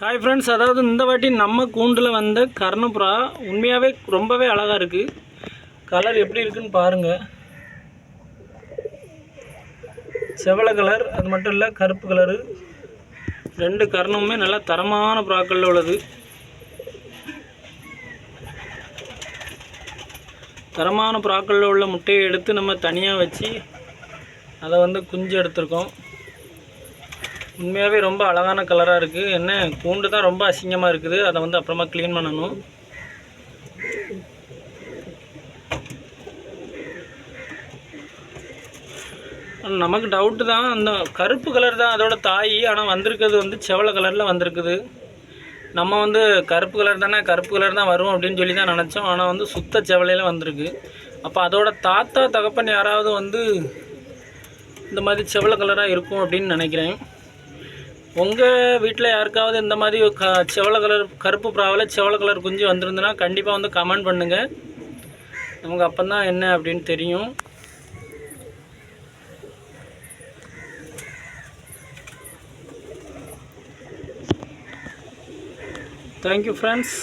Hi friends அதாவது இந்த வாட்டி நம்ம கூண்டில் வந்த கர்ணப்புறா உண்மையாகவே ரொம்பவே அழகாக இருக்குது கலர் எப்படி இருக்குன்னு பாருங்கள் செவலை கலர் அது மட்டும் இல்லை கருப்பு கலரு ரெண்டு கர்ணமுமே நல்லா தரமான புறாக்களில் உள்ளது. தரமான புறாக்களில் உள்ள முட்டையை எடுத்து நம்ம தனியாக வச்சு அதை வந்து குஞ்சு எடுத்திருக்கோம். உண்மையாகவே ரொம்ப அழகான கலராக இருக்குது என்ன கூண்டு தான் ரொம்ப அசிங்கமாக இருக்குது. அதை வந்து அப்புறமா க்ளீன் பண்ணணும். நமக்கு டவுட்டு தான். அந்த கருப்பு கலர் தான் அதோட தாய். ஆனால் வந்திருக்கிறது வந்து செவலை கலரில் வந்திருக்குது. நம்ம வந்து கருப்பு கலர் தானே கருப்பு கலர் தான் வரும் அப்படின்னு சொல்லி தான் நினச்சோம். ஆனால் வந்து சுத்த செவலையில் வந்திருக்கு. அப்போ அதோட தாத்தா தகப்பன் யாராவது வந்து இந்த மாதிரி செவலை கலராக இருக்கும் அப்படின்னு நினைக்கிறேன். உங்கள் வீட்டில் யாருக்காவது இந்த மாதிரி க செவலை கலர் கருப்பு ப்ராவில் செவலை கலர் குஞ்சு வந்திருந்துன்னா கண்டிப்பாக வந்து கமெண்ட் பண்ணுங்கள் நமக்கு அப்போ தான் என்ன அப்படின்னு தெரியும். Thank you friends